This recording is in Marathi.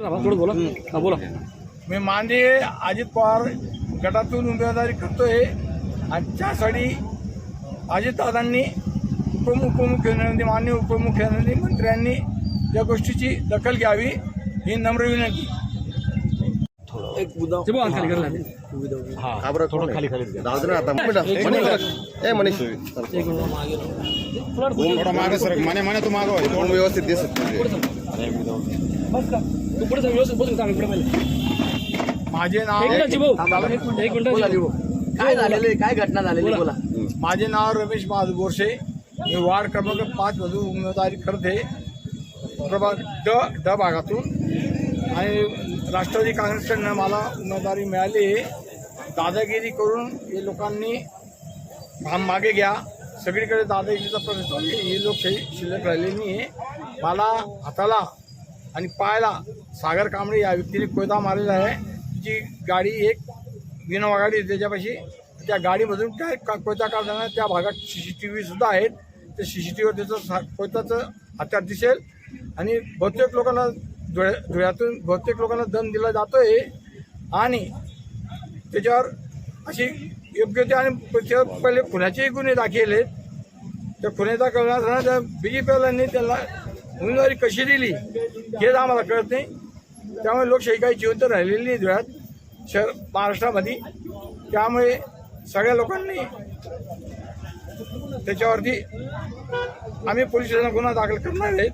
थोडं बोला. बोला. मी मांदे अजित पवार गटातून उमेदवारी करतोय. आणि त्यासाठी अजितदादांनी उपमु उपमुख्यमंत्री मान्य उपमुख्यमंत्री मंत्र्यांनी या गोष्टीची दखल घ्यावी ही नम्र विनंती. हा. थोडं खाली खाली ए मनीष. एक मागे राहू. थोडा मागे सर. मने मने तू मागव कोण व्यवस्थित दिसत. बस का? तू पुढे व्यवस्थित सांग पुढे माझे एक नाव भाऊ एक मिनिटाची काय झालेले काय घटना झालेली बोला. माझे नाव रमेश महादेव बोरसे मी वार्ड क्रमांक पाच मधून उमेदवारी करते प्रभाग ड ड भागातून. आणि राष्ट्रवादी काँग्रेसकडनं मला उमेदवारी मिळाली दादागिरी करून हे लोकांनी काम मागे घ्या. सगळीकडे दादागिरीचा प्रश्न ही लोकशाही शिल्लक राहिलेली नाही आहे मला हाताला आणि पायाला सागर कांबळे या व्यक्तीने कोयता मारलेला आहे. तिची गाडी एक विनोवा गाडी त्याच्यापाशी. त्या गाडीमधून काय का कोयता काढताना त्या भागात सी सी टी व्हीसुद्धा आहेत. त्या सी सी टी व्हीवर त्याचं सा- कोयताचं हत्यार दिसेल. आणि बहुतेक लोकांना धुळ्या धुळ्यातून बहुतेक लोकांना दम दिला जातो आहे आणि त्याच्यावर अशी योग्य ते आणि त्याच्यावर पहिले खुन्याचेही गुन्हे दाखल आहेत. त्या खुन्याचा करण्यासाठी त्या बी जे पीवाल्यांनी त्याला उमेदवारी कशी दिली हेच आम्हाला कळत नाही. त्यामुळे लोकशाही काही जिवंत राहिलेली नाही धुळ्यात शहर महाराष्ट्रामध्ये. त्यामुळे सगळ्या लोकांनी त्याच्यावरती आम्ही पोलीस स्टेशनला गुन्हा दाखल करणार आहेत.